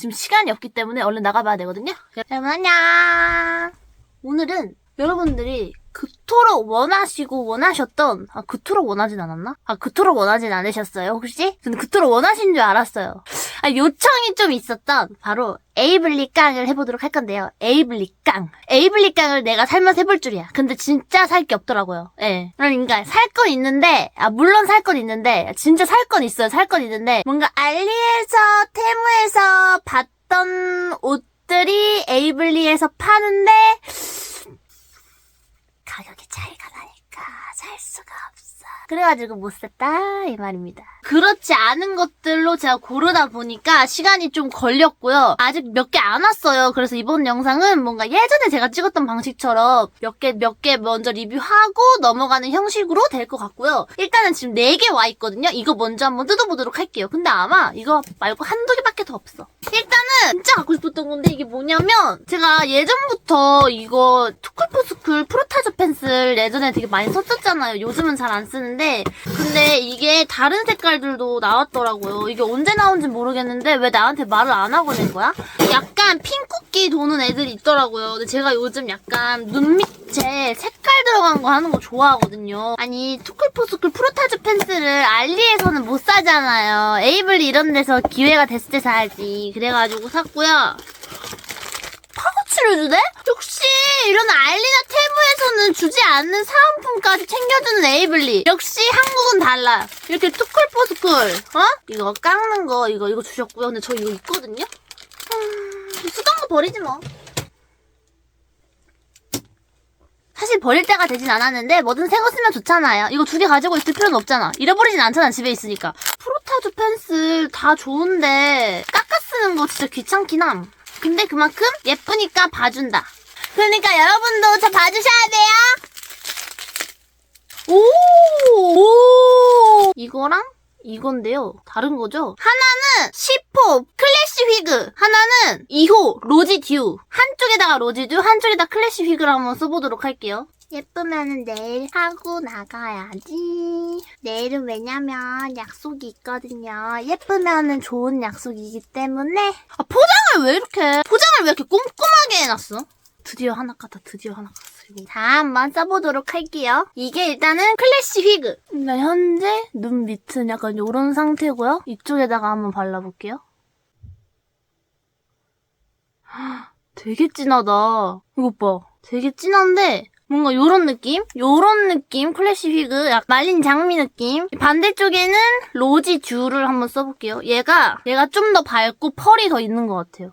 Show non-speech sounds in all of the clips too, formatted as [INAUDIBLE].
지금 시간이 없기 때문에 얼른 나가봐야 되거든요. 여러분 안녕. 오늘은 여러분들이 그토록 원하시고 원하셨던 아 그토록 원하진 않았나? 아 그토록 원하진 않으셨어요 혹시? 저는 그토록 원하신 줄 알았어요. 아 요청이 좀 있었던 바로 에이블리 깡을 해보도록 할 건데요. 에이블리 깡. 에이블리 깡을 내가 살면서 해볼 줄이야. 근데 진짜 살 게 없더라고요. 예. 그러니까 살 건 있는데 아 물론 살 건 있는데 진짜 살 건 있어요. 살 건 있는데 뭔가 알리에서 테무에서 봤던 옷들이 에이블리에서 파는데 차이가 나니까 살 수가 없어. 그래가지고 못 샀다 이 말입니다. 그렇지 않은 것들로 제가 고르다 보니까 시간이 좀 걸렸고요. 아직 몇 개 안 왔어요. 그래서 이번 영상은 뭔가 예전에 제가 찍었던 방식처럼 몇 개 몇 개 먼저 리뷰하고 넘어가는 형식으로 될 것 같고요. 일단은 지금 4개 와 있거든요. 이거 먼저 한번 뜯어보도록 할게요. 근데 아마 이거 말고 한두 개밖에 더 없어. 일단은 진짜 갖고 싶었던 건데 이게 뭐냐면 제가 예전부터 이거 투쿨포스쿨 프로타저 펜슬 예전에 되게 많이 썼었잖아요. 요즘은 잘 안 쓰는데 근데 이게 다른 색깔 들도 나왔더라고요. 이게 언제 나온지 모르겠는데 왜 나한테 말을 안 하고 낸 거야? 약간 핑크기 도는 애들이 있더라고요. 근데 제가 요즘 약간 눈 밑에 색깔 들어간 거 하는 거 좋아하거든요. 아니 투쿨포스쿨 프로타저 펜슬을 알리에서는 못 사잖아요. 에이블리 이런 데서 기회가 됐을 때 사야지. 그래가지고 샀고요. 파우치를 주네? 역시 이런 알리나 테무에서는 주지 않는 사은품까지 챙겨주는 에이블리. 역시 한국은 달라. 이렇게 투쿨포스쿨, 어? 이거 깎는 거 이거 이거 주셨고요. 근데 저 이거 있거든요. 음, 거 버리지 뭐. 사실 버릴 때가 되진 않았는데 뭐든 새거 쓰면 좋잖아요. 이거 두 개 가지고 있을 필요는 없잖아. 잃어버리진 않잖아 집에 있으니까. 프로타주 펜슬 다 좋은데 깎아 쓰는 거 진짜 귀찮긴 함. 근데 그만큼 예쁘니까 봐준다. 그러니까 여러분도 저 봐주셔야 돼요. 오! 오! 이거랑 이건데요. 다른 거죠? 하나는 10호 클래시 휘그, 하나는 2호 로지 듀. 한쪽에다가 로지 듀, 한쪽에다 클래시 휘그를 한번 써보도록 할게요. 예쁘면은 내일 하고 나가야지. 내일은 왜냐면 약속이 있거든요. 예쁘면은 좋은 약속이기 때문에. 아, 포장을 왜 이렇게, 포장을 왜 이렇게 꼼꼼하게 해놨어? 드디어 하나 깠다, 드디어 하나 깠어. 자, 한번 써보도록 할게요. 이게 일단은 클래시 휘그. 네, 현재 눈 밑은 약간 요런 상태고요. 이쪽에다가 한번 발라볼게요. 헉, 되게 진하다. 이것 봐. 되게 진한데 뭔가 요런 느낌? 요런 느낌? 클래시 휘그, 약 말린 장미 느낌. 반대쪽에는 로지 듀를 한번 써볼게요. 얘가, 얘가 좀 더 밝고 펄이 더 있는 것 같아요.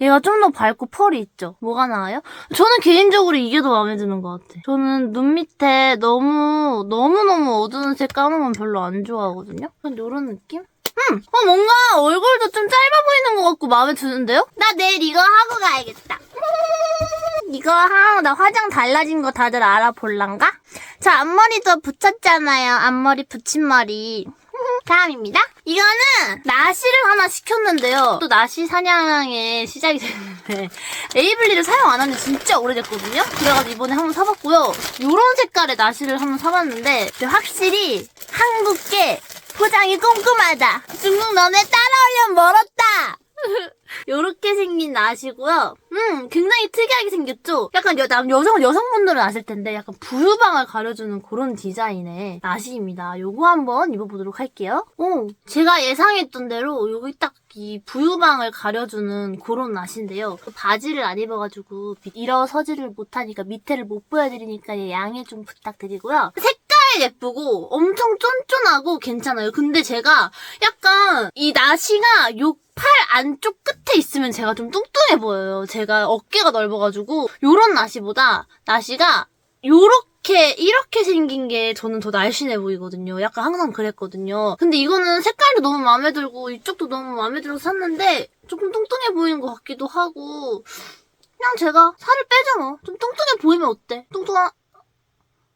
얘가 좀 더 밝고 펄이 있죠? 뭐가 나아요? 저는 개인적으로 이게 더 마음에 드는 것 같아. 저는 눈 밑에 너무, 너무너무 어두운 색건 별로 안 좋아하거든요? 요런 느낌? 음! 어, 뭔가 얼굴도 좀 짧아 보이는 것 같고 마음에 드는데요? 나 내일 이거 하고 가야겠다. 이거 하고 나 화장 달라진 거 다들 알아볼란가? 저 앞머리도 붙였잖아요. 앞머리 붙임머리. [LAUGHS] 다음입니다. 이거는 나시를 하나 시켰는데요. 또 나시 사냥의 시작이 됐는데 [LAUGHS] 에이블리를 사용 안 한 지 진짜 오래됐거든요. 그래가지고 이번에 한번 사봤고요. 요런 색깔의 나시를 한번 사봤는데 확실히 한국계 포장이 꼼꼼하다. 중국 너네 따라오려면 멀었다. [LAUGHS] 요렇게 생긴 나시고요. 음, 굉장히 특이하게 생겼죠? 약간 여, 남, 여성, 여성분들은 아실 텐데, 약간 부유방을 가려주는 그런 디자인의 나시입니다. 요거 한번 입어보도록 할게요. 오, 제가 예상했던 대로 여기 딱 이 부유방을 가려주는 그런 나시인데요. 그 바지를 안 입어가지고 일어서지를 못하니까 밑에를 못 보여드리니까 양해 좀 부탁드리고요. 색 깔 예쁘고 엄청 쫀쫀하고 괜찮아요. 근데 제가 약간 이 나시가 요 팔 안쪽 끝에 있으면 제가 좀 뚱뚱해 보여요. 제가 어깨가 넓어가지고 요런 나시보다 나시가 요렇게 이렇게 생긴 게 저는 더 날씬해 보이거든요. 약간 항상 그랬거든요. 근데 이거는 색깔도 너무 마음에 들고 이쪽도 너무 마음에 들어서 샀는데 조금 뚱뚱해 보이는 것 같기도 하고 그냥 제가 살을 빼죠 뭐. 좀 뚱뚱해 보이면 어때? 뚱뚱한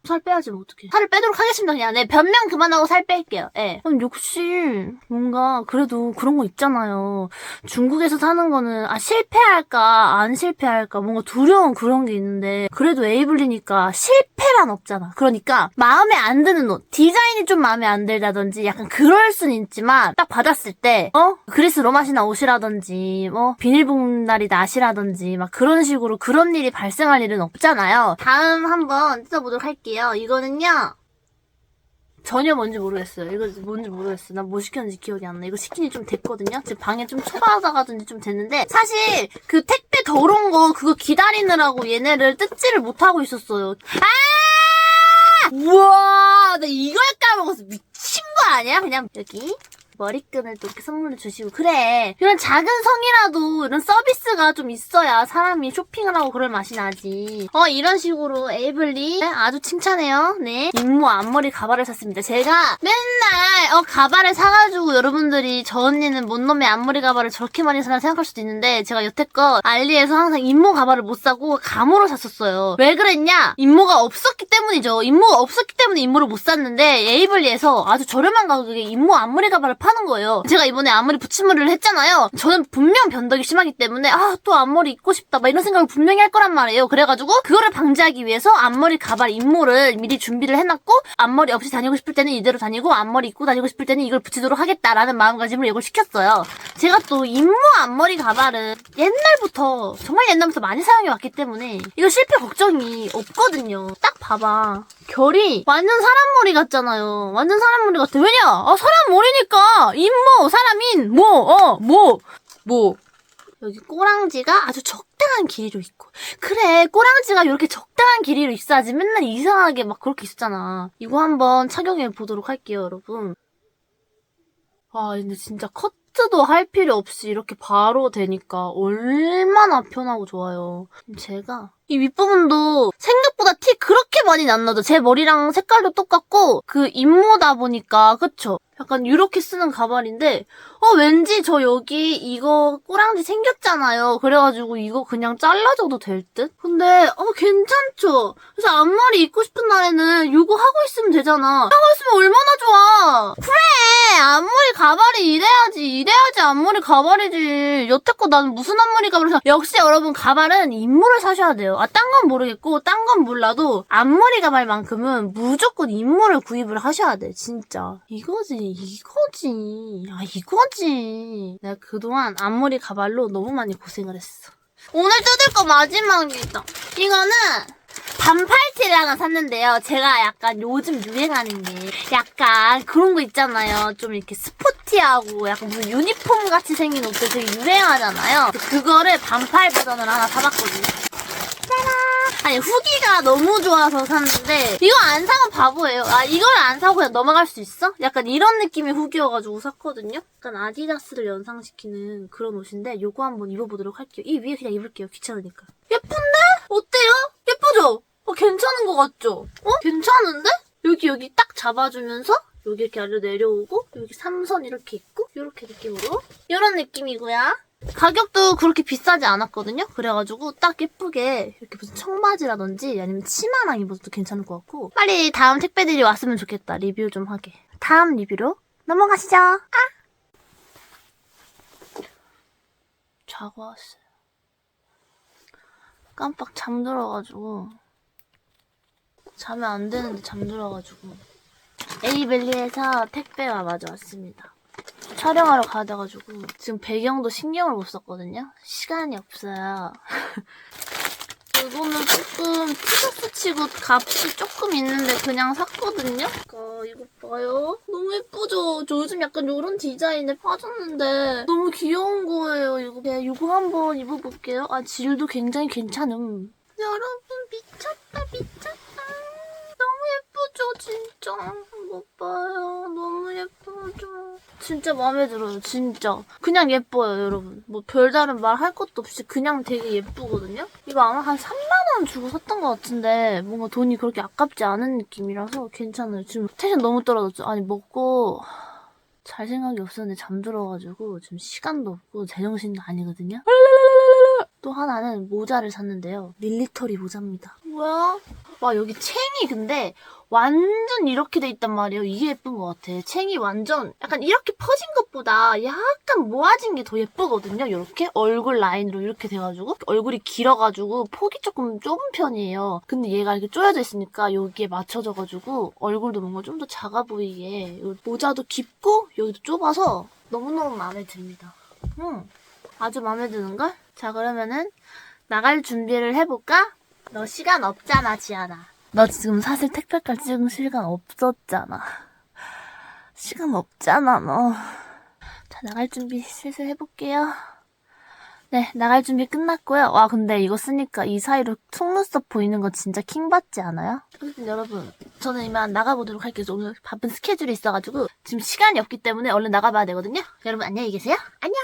살 빼야지 뭐 어떡해. 살을 빼도록 하겠습니다. 그냥 네 변명 그만하고 살 뺄게요. 예. 그럼 역시 뭔가 그래도 그런 거 있잖아요. 중국에서 사는 거는 아 실패할까 안 실패할까 뭔가 두려운 그런 게 있는데 그래도 에이블리니까 실패란 없잖아. 그러니까 마음에 안 드는 옷 디자인이 좀 마음에 안 들다든지 약간 그럴 순 있지만 딱 받았을 때 어? 그리스 로마시나 옷이라든지 뭐 비닐봉다리 낫이라든지 막 그런 식으로 그런 일이 발생할 일은 없잖아요. 다음 한번 뜯어보도록 할게요. 이거는요. 전혀 뭔지 모르겠어요. 이거 뭔지 모르겠어요. 난뭐 시켰는지 기억이 안 나. 이거 시킨 지 좀 됐거든요. 지금 방에 좀 처박아가든지 좀 됐는데 사실 그 택배 더러운 거 그거 기다리느라고 얘네를 뜯지를 못하고 있었어요. 아! 우와, 나 이걸 까먹었어. 미친 거 아니야? 그냥 여기 머리끈을 또 이렇게 선물로 주시고. 그래. 이런 작은 성이라도 이런 서비스가 좀 있어야 사람이 쇼핑을 하고 그럴 맛이 나지. 어 이런 식으로 에이블리 네, 아주 칭찬해요. 네. 임무 앞머리 가발을 샀습니다. 제가 맨날 어 가발을 사가지고 여러분들이 저 언니는 뭔 놈의 앞머리 가발을 저렇게 많이 사나 생각할 수도 있는데 제가 여태껏 알리에서 항상 임모 가발을 못 사고 감으로 샀었어요. 왜 그랬냐? 임모가 없었기 때문이죠. 임모가 없었기 때문에 임모를 못 샀는데 에이블리에서 아주 저렴한 가격에 임모 앞머리 가발을 파는 거예요. 제가 이번에 앞머리 붙임머리를 했잖아요. 저는 분명 변덕이 심하기 때문에 아 또 앞머리 입고 싶다 막 이런 생각을 분명히 할 거란 말이에요. 그래가지고 그거를 방지하기 위해서 앞머리 가발 임모를 미리 준비를 해놨고 앞머리 없이 다니고 싶을 때는 이대로 다니고 앞머리 입고 다니고 싶을 때는 이걸 붙이도록 하겠다라는 마음가짐을 이걸 시켰어요. 제가 또 임모 앞머리 가발은 옛날부터 정말 옛날부터 많이 사용해 왔기 때문에 이거 실패 걱정이 없거든요. 딱 봐봐. 결이 완전 사람 머리 같잖아요. 완전 사람 머리 같아. 왜냐? 아, 사람 머리니까 임모 사람인 뭐어뭐 뭐. 여기 꼬랑지가 아주 적당한 길이로 있고. 그래 꼬랑지가 이렇게 적당한 길이로 있어야지 맨날 이상하게 막 그렇게 있었잖아. 이거 한번 착용해 보도록 할게요 여러분. 아 근데 진짜 커트도 할 필요 없이 이렇게 바로 되니까 얼마나 편하고 좋아요. 제가 이 윗부분도 생각보다 티 그렇게 많이 안 나죠. 제 머리랑 색깔도 똑같고 그 임모다 보니까 그쵸? 약간 이렇게 쓰는 가발인데 어 왠지 저 여기 이거 꼬랑지 생겼잖아요. 그래가지고 이거 그냥 잘라줘도 될 듯? 근데 어 괜찮죠? 그래서 앞머리 입고 싶은 날에는 이거 하고 있으면 되잖아. 하고 있으면 얼마나 좋아. 그래 앞머리 가발이 이래야지 이래야지 앞머리 가발이지. 여태껏 나는 무슨 앞머리 가발을 사 역시 여러분 가발은 임모를 사셔야 돼요. 아 딴 건 모르겠고 딴 건 몰라도 앞머리 가발만큼은 무조건 임모를 구입을 하셔야 돼 진짜. 이거지 이거지. 아 이거지. 내가 그동안 앞머리 가발로 너무 많이 고생을 했어. 오늘 뜯을 거 마지막이다. 이거는 반팔티를 하나 샀는데요. 제가 약간 요즘 유행하는 게 약간 그런 거 있잖아요. 좀 이렇게 스포티하고 약간 무슨 유니폼 같이 생긴 옷들 되게 유행하잖아요. 그거를 반팔 버전을 하나 사봤거든요. 아니 후기가 너무 좋아서 샀는데 이거 안 사면 바보예요. 아 이걸 안 사고 그냥 넘어갈 수 있어? 약간 이런 느낌의 후기여가지고 샀거든요. 약간 아디다스를 연상시키는 그런 옷인데 요거 한번 입어보도록 할게요. 이 위에 그냥 입을게요. 귀찮으니까. 예쁜데? 어때요? 예쁘죠? 어 괜찮은 것 같죠? 어? 괜찮은데? 여기 여기 딱 잡아주면서 여기 이렇게 아래로 내려오고 여기 삼선 이렇게 있고 이렇게 느낌으로 이런 느낌이고요. 가격도 그렇게 비싸지 않았거든요. 그래가지고 딱 예쁘게 이렇게 무슨 청바지라든지 아니면 치마랑 입어도 괜찮을 것 같고 빨리 다음 택배들이 왔으면 좋겠다. 리뷰 좀 하게. 다음 리뷰로 넘어가시죠. 아! 자고 왔어요. 깜빡 잠들어가지고 자면 안 되는데 잠들어가지고 에이벨리에서 택배가 마저 왔습니다. 촬영하러 가야 돼가지고 지금 배경도 신경을 못 썼거든요. 시간이 없어요. [LAUGHS] 이거는 조금 티셔츠 치고 값이 조금 있는데 그냥 샀거든요. 아, 이거 봐요. 너무 예쁘죠? 저 요즘 약간 이런 디자인에 빠졌는데 너무 귀여운 거예요. 이거 그냥 이거 한번 입어볼게요. 아 질도 굉장히 괜찮음. 여러분 미쳤다 미쳤다. 너무 예쁘죠 진짜. 못 봐요. 너무 예쁘죠. 진짜 마음에 들어요. 진짜. 그냥 예뻐요, 여러분. 뭐 별다른 말 할 것도 없이 그냥 되게 예쁘거든요. 이거 아마 한 3만 원 주고 샀던 것 같은데 뭔가 돈이 그렇게 아깝지 않은 느낌이라서 괜찮아요. 지금 텐션 너무 떨어졌죠. 아니 먹고 잘 생각이 없었는데 잠들어가지고 지금 시간도 없고 제정신도 아니거든요. 또 하나는 모자를 샀는데요. 밀리터리 모자입니다. 와 뭐야? 와 여기 챙이 근데 완전 이렇게 돼 있단 말이에요. 이게 예쁜 것 같아. 챙이 완전 약간 이렇게 퍼진 것보다 약간 모아진 게 더 예쁘거든요. 이렇게 얼굴 라인으로 이렇게 돼가지고 얼굴이 길어가지고 폭이 조금 좁은 편이에요. 근데 얘가 이렇게 쪼여져 있으니까 여기에 맞춰져가지고 얼굴도 뭔가 좀 더 작아 보이게 요 모자도 깊고 여기도 좁아서 너무너무 마음에 듭니다. 음, 아주 마음에 드는걸? 자 그러면은 나갈 준비를 해볼까? 너 시간 없잖아, 지안아. 너 지금 사실 택배까지 찍은 시간 없었잖아. 시간 없잖아, 너. 자, 나갈 준비 슬슬 해볼게요. 네, 나갈 준비 끝났고요. 와, 근데 이거 쓰니까 이 사이로 속눈썹 보이는 거 진짜 킹받지 않아요? 어쨌든 여러분, 저는 이만 나가보도록 할게요. 오늘 바쁜 스케줄이 있어가지고 지금 시간이 없기 때문에 얼른 나가봐야 되거든요. 여러분 안녕히 계세요. 안녕!